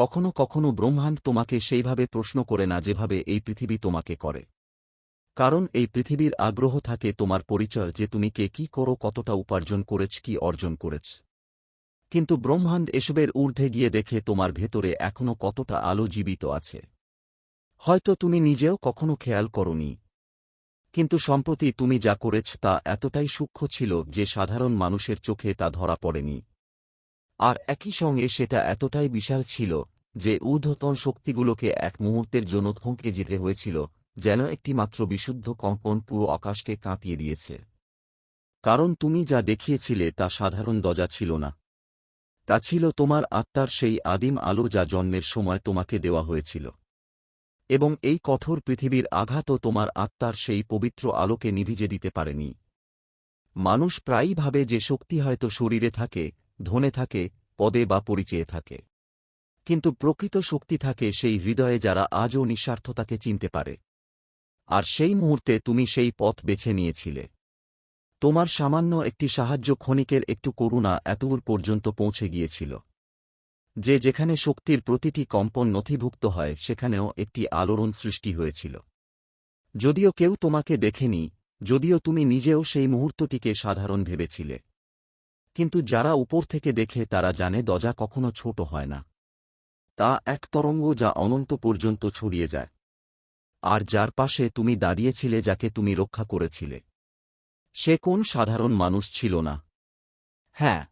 কখনো কখনো ব্রহ্মাণ্ড তোমাকে সেইভাবে প্রশ্ন করে না যেভাবে এই পৃথিবী তোমাকে করে। কারণ এই পৃথিবীর আগ্রহ থাকে তোমার পরিচয় যে তুমি কে, কি করো, কতটা উপার্জন করেছ, কি অর্জন করেছ। কিন্তু ব্রহ্মাণ্ড এসবের ঊর্ধ্বে গিয়ে দেখে তোমার ভেতরে এখনও কতটা আলো জীবিত আছে। হয়তো তুমি নিজেও কখনো খেয়াল করনি। কিন্তু সম্প্রতি তুমি যা করেছ তা এতটাই সূক্ষ্ম ছিল যে সাধারণ মানুষের চোখে তা ধরা পড়েনি। আর একই সঙ্গে সেটা এতটাই বিশাল ছিল যে ঊর্ধ্বতন শক্তিগুলোকে এক মুহূর্তের জন্য থমকে যেতে হয়েছিল, যেন একটি মাত্র বিশুদ্ধ কম্পন পুরো আকাশকে কাঁপিয়ে দিয়েছে। কারণ তুমি যা দেখিয়েছিলে তা সাধারণ দজা ছিল না। তা ছিল তোমার আত্মার সেই আদিম আলো যা জন্মের সময় তোমাকে দেওয়া হয়েছিল। এবং এই কঠোর পৃথিবীর আঘাতও তোমার আত্মার সেই পবিত্র আলোকে নিভিজে দিতে পারেনি। মানুষ প্রায়ই ভাবে যে শক্তি হয়তো শরীরে থাকে ধনে থাকে, পদে বা পরিচয়ে থাকে। কিন্তু প্রকৃত শক্তি থাকে সেই হৃদয়ে যারা আজও নিঃস্বার্থতাকে চিনতে পারে। আর সেই মুহূর্তে তুমি সেই পথ বেছে নিয়েছিলে। তোমার সামান্য একটি সাহায্য ক্ষণিকের একটু করুণা এতদূর পর্যন্ত পৌঁছে গিয়েছিল। যে যেখানে শক্তির প্রতিটি কম্পন নথিভুক্ত হয়, সেখানেও একটি আলোড়ন সৃষ্টি হয়েছিল। যদিও কেউ তোমাকে দেখেনি, যদিও তুমি নিজেও সেই মুহূর্তটিকে সাধারণ ভেবেছিলে। কিন্তু যারা উপর থেকে দেখে তারা জানে দজা কখনো ছোট হয় না। তা এক তরঙ্গ যা অনন্ত পর্যন্ত ছড়িয়ে যায়। আর যার পাশে তুমি দাঁড়িয়েছিলে যাকে তুমি রক্ষা করেছিলে। সে কোন সাধারণ মানুষ ছিল না। হ্যাঁ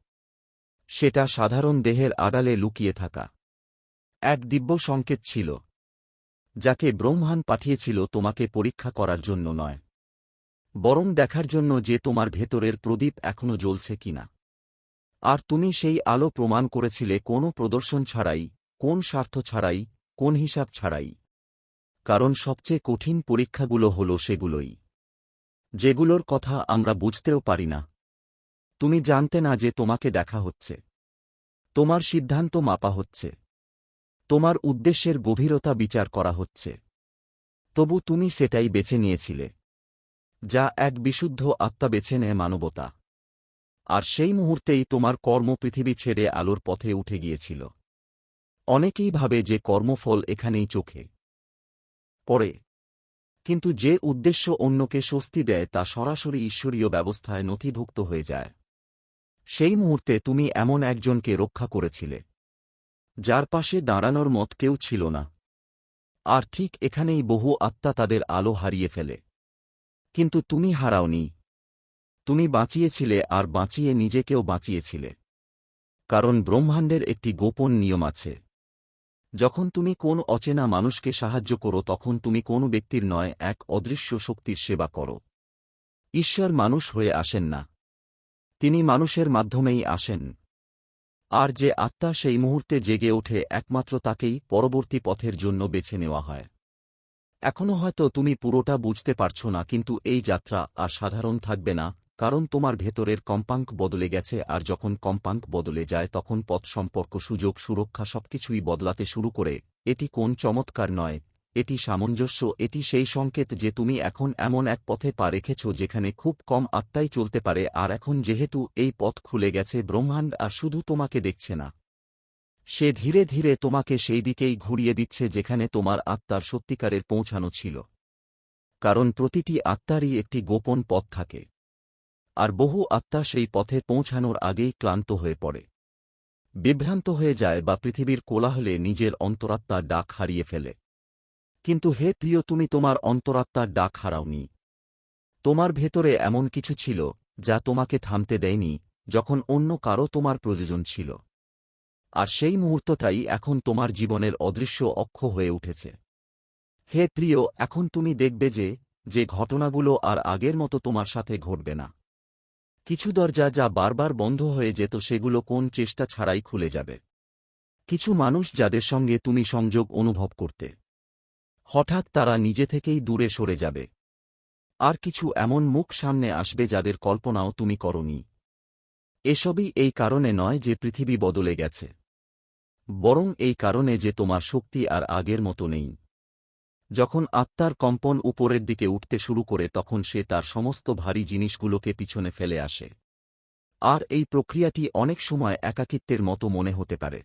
সেটা সাধারণ দেহের আড়ালে লুকিয়ে থাকা। এক দিব্য সংকেত ছিল, যাকে ব্রহ্মাণ পাঠিয়েছিল তোমাকে পরীক্ষা করার জন্য নয়, বরং দেখার জন্য যে তোমার ভেতরের প্রদীপ এখনও জ্বলছে কিনা। আর তুমি সেই আলো প্রমাণ করেছিলে কোনো প্রদর্শন ছাড়াই, কোন স্বার্থ ছাড়াই, কোন হিসাব ছাড়াই। কারণ সবচেয়ে কঠিন পরীক্ষাগুলো হল সেগুলোই। যেগুলোর কথা আমরা বুঝতেও পারি না। তুমি জানতে না যে তোমাকে দেখা হচ্ছে। তোমার সিদ্ধান্ত মাপা হচ্ছে। তোমার উদ্দেশ্যের গভীরতা বিচার করা হচ্ছে। তবু তুমি সেটাই বেছে নিয়েছিলে। যা এক বিশুদ্ধ আত্মা বেছে নেয় মানবতা। আর সেই মুহূর্তেই তোমার কর্ম পৃথিবী ছেড়ে আলোর পথে উঠে গিয়েছিল। অনেকেই ভাবে যে কর্মফল এখানেই চোখে পড়ে। কিন্তু যে উদ্দেশ্য অন্যকে স্বস্তি দেয় তা সরাসরি ঈশ্বরীয় ব্যবস্থায় নথিভুক্ত হয়ে যায়। সেই মুহূর্তে তুমি এমন একজনকে রক্ষা করেছিলে, যার পাশে দাঁড়ানোর মত কেউ ছিল না। আর ঠিক এখানেই বহু আত্মা তাদের আলো হারিয়ে ফেলে। কিন্তু তুমি হারাওনি। তুমি বাঁচিয়েছিলে আর বাঁচিয়ে নিজেকেও বাঁচিয়েছিলে। কারণ ব্রহ্মাণ্ডের একটি গোপন নিয়ম আছে। যখন তুমি কোন অচেনা মানুষকে সাহায্য করো, তখন তুমি কোন ব্যক্তির নয়, এক অদৃশ্য শক্তির সেবা করো। ঈশ্বর মানুষ হয়ে আসেন না। তিনি মানুষের মাধ্যমেই আসেন। আর যে আত্মা সেই মুহূর্তে জেগে ওঠে, একমাত্র তাকেই পরবর্তী পথের জন্য বেছে নেওয়া হয়। এখনও হয়তো তুমি পুরোটা বুঝতে পারছ না, কিন্তু এই যাত্রা আর সাধারণ থাকবে না কারণ তোমার ভেতরের কম্পাঙ্ক বদলে গেছে, আর যখন কম্পাঙ্ক বদলে যায় তখন পথ সম্পর্ক, সুযোগ, সুরক্ষা সবকিছুই বদলাতে শুরু করে। এটি কোন চমৎকার নয়, এটি সামঞ্জস্য, এটি সেই সংকেত যে তুমি এখন এমন এক পথে পা রেখেছ যেখানে খুব কম আত্মাই চলতে পারে, আর এখন যেহেতু এই পথ খুলে গেছে ব্রহ্মাণ্ড আর শুধু তোমাকে দেখছে না। সে ধীরে ধীরে তোমাকে সেই দিকেই ঘুরিয়ে দিচ্ছে যেখানে তোমার আত্মার সত্যিকারের পৌঁছানো ছিল। কারণ প্রতিটি আত্মারই একটি গোপন পথ থাকে। আর বহু আত্মা সেই পথে পৌঁছানোর আগেই ক্লান্ত হয়ে পড়ে। বিভ্রান্ত হয়ে যায় বা পৃথিবীর কোলাহলে নিজের অন্তরাত্মার ডাক হারিয়ে ফেলে। কিন্তু হে প্রিয়, তুমি তোমার অন্তরাত্মার ডাক হারাওনি। তোমার ভেতরে এমন কিছু ছিল যা তোমাকে থামতে দেয়নি যখন অন্য কারও তোমার প্রয়োজন ছিল। আর সেই মুহূর্তটাই এখন তোমার জীবনের অদৃশ্য অক্ষ হয়ে উঠেছে। হে প্রিয়, এখন তুমি দেখবে যে যে ঘটনাগুলো আর আগের মতো তোমার সাথে ঘটবে না। কিছু দরজা যা বারবার বন্ধ হয়ে যেত সেগুলো কোন চেষ্টা ছাড়াই খুলে যাবে। কিছু মানুষ যাদের সঙ্গে তুমি সংযোগ অনুভব করতে। হঠাৎ তারা নিজে থেকেই দূরে সরে যাবে। আর কিছু এমন মুখ সামনে আসবে যাদের কল্পনাও তুমি করনি। এসবই এই কারণে নয় যে পৃথিবী বদলে গেছে। বরং এই কারণে যে তোমার শক্তি আর আগের মতো নেই। যখন আত্মার কম্পন উপরের দিকে উঠতে শুরু করে তখন সে তার সমস্ত ভারী জিনিসগুলোকে পিছনে ফেলে আসে। আর এই প্রক্রিয়াটি অনেক সময় একাকিত্বের মতো মনে হতে পারে।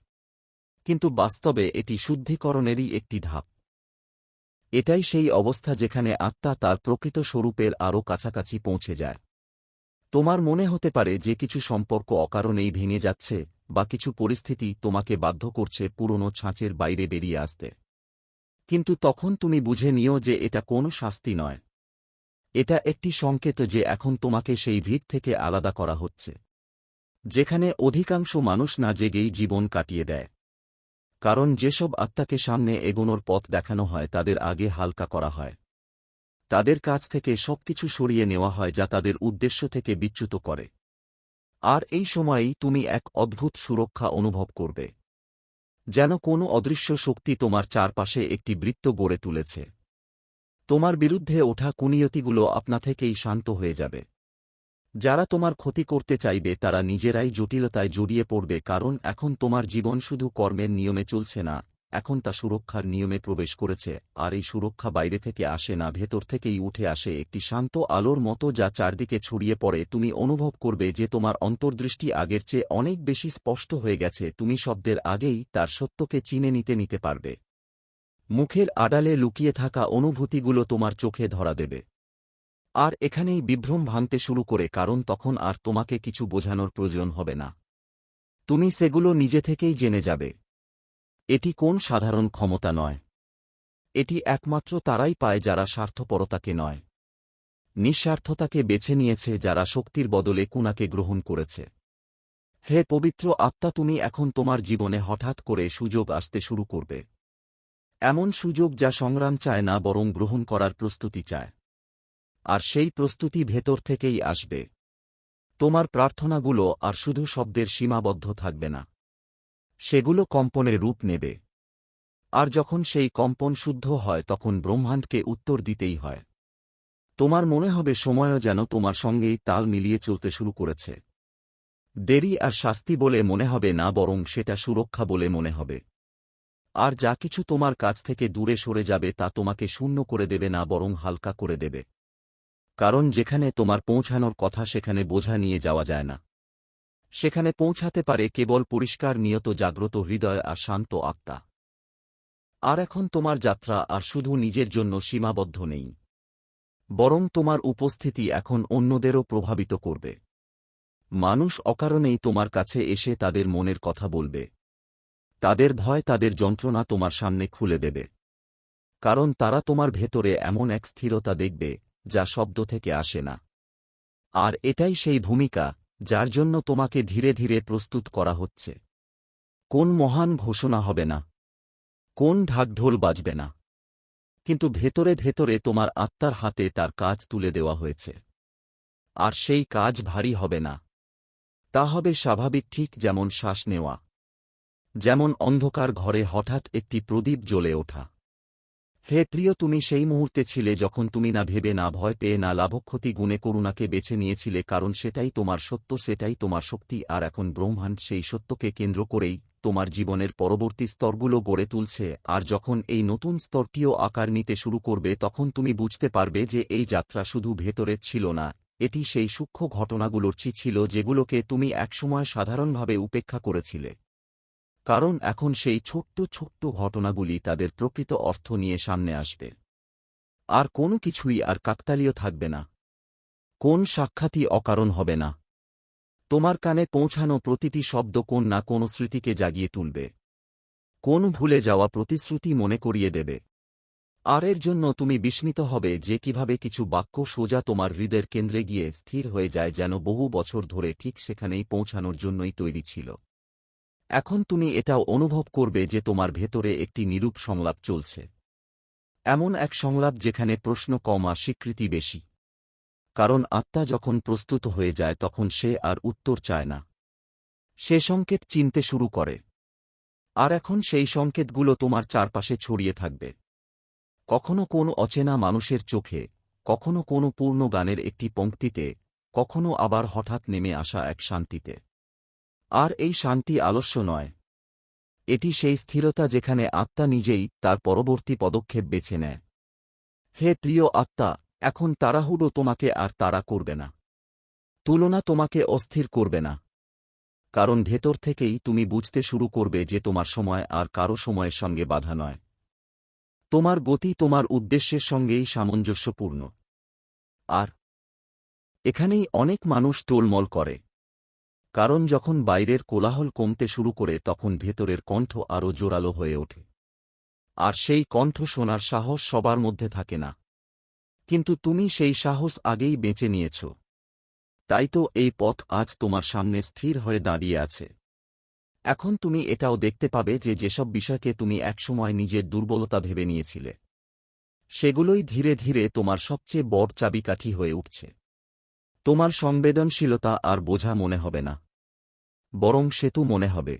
কিন্তু বাস্তবে এটি শুদ্ধিকরণেরই একটি ধাপ। এটাই সেই অবস্থা যেখানে আত্মা তার প্রকৃত স্বরূপের আরও কাছাকাছি পৌঁছে যায়। তোমার মনে হতে পারে যে কিছু সম্পর্ক অকারণেই ভেঙে যাচ্ছে, বা কিছু পরিস্থিতি তোমাকে বাধ্য করছে পুরনো ছাঁচের বাইরে বেরিয়ে আসতে। কিন্তু তখন তুমি বুঝে নিও যে এটা কোনো শাস্তি নয়। এটা একটি সংকেত যে এখন তোমাকে সেই ভিত থেকে আলাদা করা হচ্ছে। যেখানে অধিকাংশ মানুষ না জেগেই জীবন কাটিয়ে দেয়। কারণ যেসব আত্মাকে সামনে এগোনোর পথ দেখানো হয়, তাদের আগে হালকা করা হয়। তাদের কাছ থেকে সবকিছু সরিয়ে নেওয়া হয় যা তাদের উদ্দেশ্য থেকে বিচ্যুত করে। আর এই সময়েই তুমি এক অদ্ভুত সুরক্ষা অনুভব করবে। যেন কোনো অদৃশ্য শক্তি তোমার চারপাশে একটি বৃত্ত গড়ে তুলেছে। তোমার বিরুদ্ধে ওঠা কুনিয়তিগুলো আপনা থেকেই শান্ত হয়ে যাবে। যারা তোমার ক্ষতি করতে চাইবে, তারা নিজেরাই জটিলতায় জড়িয়ে পড়বে, কারণ এখন তোমার জীবন শুধু কর্মের নিয়মে চলছে না এখন তা সুরক্ষার নিয়মে প্রবেশ করেছে, আর এই সুরক্ষা বাইরে থেকে আসে না, ভেতর থেকেই উঠে আসে একটি শান্ত আলোর মতো যা চারদিকে ছড়িয়ে পড়ে। তুমি অনুভব করবে যে তোমার অন্তর্দৃষ্টি আগের চেয়ে অনেক বেশি স্পষ্ট হয়ে গেছে। তুমি শব্দের আগেই তার সত্যকে চিনে নিতে নিতে পারবে। মুখের আড়ালে লুকিয়ে থাকা অনুভূতিগুলো তোমার চোখে ধরা দেবে। আর এখানেই বিভ্রম ভাঙতে শুরু করে, কারণ তখন আর তোমাকে কিছু বোঝানোর প্রয়োজন হবে না। তুমি সেগুলো নিজে থেকেই জেনে যাবে। এটি কোন সাধারণ ক্ষমতা নয়। এটি একমাত্র তারাই পায় যারা স্বার্থপরতাকে নয়। নিঃস্বার্থতাকে বেছে নিয়েছে যারা শক্তির বদলে কুনাকে গ্রহণ করেছে। হে পবিত্র আত্মা, তুমি এখন তোমার জীবনে হঠাৎ করে সুযোগ আসতে শুরু করবে। এমন সুযোগ যা সংগ্রাম চায় না, বরং গ্রহণ করার প্রস্তুতি চায়। আর সেই প্রস্তুতি ভেতর থেকেই আসবে। তোমার প্রার্থনাগুলো আর শুধু শব্দের সীমাবদ্ধ থাকবে না। সেগুলো কম্পনের রূপ নেবে। আর যখন সেই কম্পন শুদ্ধ হয়, তখন ব্রহ্মাণ্ডকে উত্তর দিতেই হয়। তোমার মনে হবে সময়ও যেন তোমার সঙ্গেই তাল মিলিয়ে চলতে শুরু করেছে। দেরি আর শাস্তি বলে মনে হবে না, বরং সেটা সুরক্ষা বলে মনে হবে। আর যা কিছু তোমার কাছ থেকে দূরে সরে যাবে, তা তোমাকে শূন্য করে দেবে না, বরং হালকা করে দেবে। কারণ যেখানে তোমার পৌঁছানোর কথা, সেখানে বোঝা নিয়ে যাওয়া যায় না। সেখানে পৌঁছাতে পারে কেবল পরিষ্কার, নিয়ত, জাগ্রত হৃদয় আর শান্ত আত্মা। আর এখন তোমার যাত্রা, আর শুধু নিজের জন্য সীমাবদ্ধ নেই। বরং তোমার উপস্থিতি এখন অন্যদেরও প্রভাবিত করবে। মানুষ অকারণেই তোমার কাছে এসে তাদের মনের কথা বলবে। তাদের ভয়, তাদের যন্ত্রণা তোমার সামনে খুলে দেবে। কারণ তারা তোমার ভেতরে এমন এক স্থিরতা দেখবে, যা শব্দ থেকে আসে না। আর এটাই সেই ভূমিকা যার জন্য তোমাকে ধীরে ধীরে প্রস্তুত করা হচ্ছে। কোন মহান ঘোষণা হবে না। কোন ঢাকঢোল বাজবে না। কিন্তু ভেতরে ভেতরে তোমার আত্মার হাতে তার কাজ তুলে দেওয়া হয়েছে। আর সেই কাজ ভারী হবে না। তা হবে স্বাভাবিক ঠিক যেমন শ্বাস নেওয়া। যেমন অন্ধকার ঘরে হঠাৎ একটি প্রদীপ জ্বলে ওঠা। হে প্রিয়, তুমি সেই মুহূর্তে ছিলে যখন তুমি না ভেবে, না ভয় পেয়ে, না লাভক্ষতি গুণে করুণাকে বেছে নিয়েছিলে, কারণ সেটাই তোমার সত্য, সেটাই তোমার শক্তি, আর এখন ব্রহ্মাণ্ড সেই সত্যকে কেন্দ্র করেই তোমার জীবনের পরবর্তী স্তরগুলো গড়ে তুলছে, আর যখন এই নতুন স্তরটিও আকার নিতে শুরু করবে, তখন তুমি বুঝতে পারবে যে এই যাত্রা শুধু ভেতরের ছিল না, এটি সেই সূক্ষ্ম ঘটনাগুলোর চি ছিল, যেগুলোকে তুমি একসময় সাধারণভাবে উপেক্ষা করেছিলে। কারণ এখন সেই ছোট্ট ছোট্ট ঘটনাগুলি তাদের প্রকৃত অর্থ নিয়ে সামনে আসবে। আর কোনো কিছুই আর কাকতালীয় থাকবে না। কোন সাক্ষাৎই অকারণ হবে না। তোমার কানে পৌঁছানো প্রতিটি শব্দ কোন না কোনো স্মৃতিকে জাগিয়ে তুলবে। কোন ভুলে যাওয়া প্রতিশ্রুতি মনে করিয়ে দেবে। আর এর জন্য তুমি বিস্মিত হবে যে কীভাবে কিছু বাক্য সোজা তোমার হৃদয়ের কেন্দ্রে গিয়ে স্থির হয়ে যায় যেন বহু বছর ধরে ঠিক সেখানেই পৌঁছানোর জন্যই তৈরি ছিল। এখন তুমি এটাও অনুভব করবে যে তোমার ভেতরে একটি নিরূপ সংলাপ চলছে। এমন এক সংলাপ যেখানে প্রশ্ন কম আর স্বীকৃতি বেশি। কারণ আত্মা যখন প্রস্তুত হয়ে যায়, তখন সে আর উত্তর চায় না। সে সংকেত চিনতে শুরু করে। আর এখন সেই সংকেতগুলো তোমার চারপাশে ছড়িয়ে থাকবে। কখনো কোন অচেনা মানুষের চোখে, কখনো কোনো পূর্ণ গানের একটি পঙ্ক্তিতে, কখনো আবার হঠাৎ নেমে আসা এক শান্তিতে। আর এই শান্তি আলস্য নয়। এটি সেই স্থিরতা যেখানে আত্মা নিজেই তার পরবর্তী পদক্ষেপ বেছে নেয়। হে প্রিয় আত্মা, এখন তাড়াহুড়ো তোমাকে আর তাড়া করবে না। তুলনা তোমাকে অস্থির করবে না। কারণ ভেতর থেকেই তুমি বুঝতে শুরু করবে যে তোমার সময় আর কারও সময়ের সঙ্গে বাধা নয়। তোমার গতি তোমার উদ্দেশ্যের সঙ্গেই সামঞ্জস্যপূর্ণ। আর এখানেই অনেক মানুষ টোলমল করে। কারণ যখন বাইরের কোলাহল কমতে শুরু করে তখন ভেতরের কণ্ঠ আরও জোরালো হয়ে ওঠে। আর সেই কণ্ঠ শোনার সাহস সবার মধ্যে থাকে না। কিন্তু তুমি সেই সাহস আগেই বেঁচে নিয়েছ। তাই তো এই পথ আজ তোমার সামনে স্থির হয়ে দাঁড়িয়ে আছে। এখন তুমি এটাও দেখতে পাবে যে যেসব বিষয়কে তুমি একসময় নিজের দুর্বলতা ভেবে নিয়েছিলে, সেগুলোই ধীরে ধীরে তোমার সবচেয়ে বড় চাবিকাঠি হয়ে উঠছে। তোমার সংবেদনশীলতা আর বোঝা মনে হবে না। বরং সেতু মনে হবে।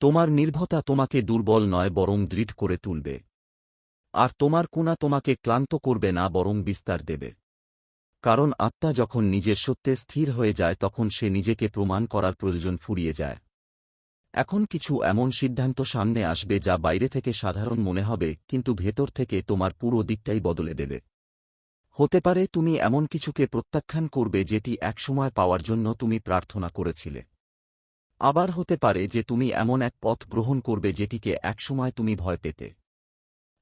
তোমার নির্ভতা তোমাকে দুর্বল নয়, বরং দৃঢ় করে তুলবে। আর তোমার কুনা তোমাকে ক্লান্ত করবে না, বরং বিস্তার দেবে। কারণ আত্মা যখন নিজের সত্যে স্থির হয়ে যায়, তখন সে নিজেকে প্রমাণ করার প্রয়োজন ফুরিয়ে যায়। এখন কিছু এমন সিদ্ধান্ত সামনে আসবে যা বাইরে থেকে সাধারণ মনে হবে, কিন্তু ভেতর থেকে তোমার পুরো দিকটাই বদলে দেবে। হতে পারে তুমি এমন কিছুকে প্রত্যাখ্যান করবে যেটি একসময় পাওয়ার জন্য তুমি প্রার্থনা করেছিলে। আবার হতে পারে যে তুমি এমন এক পথ গ্রহণ করবে যেটিকে একসময় তুমি ভয় পেতে।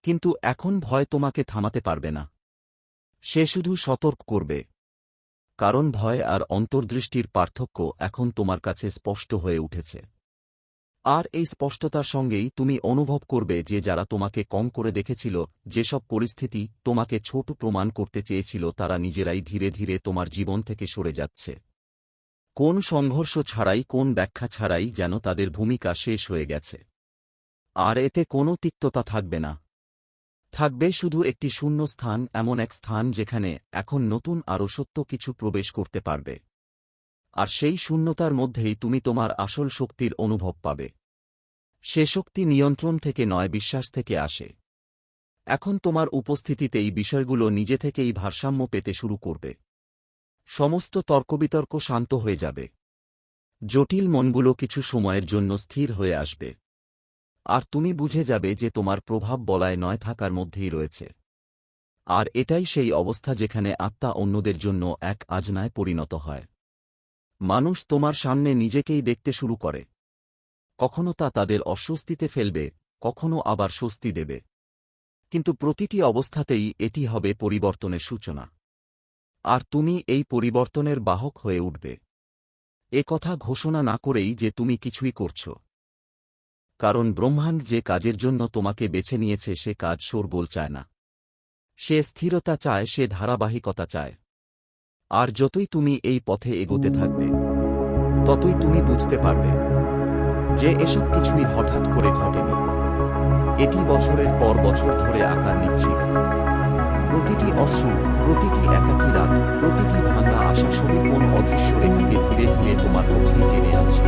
কিন্তু এখন ভয় তোমাকে থামাতে পারবে না। সে শুধু সতর্ক করবে। কারণ ভয় আর অন্তর্দৃষ্টির পার্থক্য এখন তোমার কাছে স্পষ্ট হয়ে উঠেছে। আর এই স্পষ্টতার সঙ্গেই তুমি অনুভব করবে যে যারা তোমাকে কম করে দেখেছিল, যেসব পরিস্থিতি তোমাকে ছোট প্রমাণ করতে চেয়েছিল, তারা নিজেরাই ধীরে ধীরে তোমার জীবন থেকে সরে যাচ্ছে। কোন সংঘর্ষ ছাড়াই, কোন ব্যাখ্যা ছাড়াই যেন তাদের ভূমিকা শেষ হয়ে গেছে। আর এতে কোনো তিক্ততা থাকবে না। থাকবে শুধু একটি শূন্য স্থান এমন এক স্থান যেখানে এখন নতুন আরও সত্য কিছু প্রবেশ করতে পারবে। আর সেই শূন্যতার মধ্যেই তুমি তোমার আসল শক্তির অনুভব পাবে। সে শক্তি নিয়ন্ত্রণ থেকে নয়, বিশ্বাস থেকে আসে। এখন তোমার উপস্থিতিতেই বিষয়গুলো নিজে থেকেই ভারসাম্য পেতে শুরু করবে। সমস্ত তর্কবিতর্ক শান্ত হয়ে যাবে। জটিল মনগুলো কিছু সময়ের জন্য স্থির হয়ে আসবে। আর তুমি বুঝে যাবে যে তোমার প্রভাব বলায় নয় থাকার মধ্যেই রয়েছে। আর এটাই সেই অবস্থা যেখানে আত্মা অন্যদের জন্য এক আজনায় পরিণত হয়। মানুষ তোমার সামনে নিজেকেই দেখতে শুরু করে। কখনো তা তাদের অস্বস্তিতে ফেলবে, কখনো আবার স্বস্তি দেবে। কিন্তু প্রতিটি অবস্থাতেই এটি হবে পরিবর্তনের সূচনা। আর তুমি এই পরিবর্তনের বাহক হয়ে উঠবে। এ কথা ঘোষণা না করেই যে তুমি কিছুই করছ। কারণ ব্রহ্মাণ্ড যে কাজের জন্য তোমাকে বেছে নিয়েছে সে কাজ শোরগোল চায় না। সে স্থিরতা চায়, সে ধারাবাহিকতা চায়। আর যতই তুমি এই পথে এগোতে থাকবে, ততই তুমি বুঝতে পারবে যে এসব কিছুই হঠাৎ করে ঘটেনি। এটি বছরের পর বছর ধরে আকার নিচ্ছে প্রতিটি অশ্রু, প্রতিটি একাকী রাত, প্রতিটি ভাঙা আশা সবই কোন অদৃশ্য রেখাকে ধীরে ধীরে তোমার পক্ষে টেনে আছে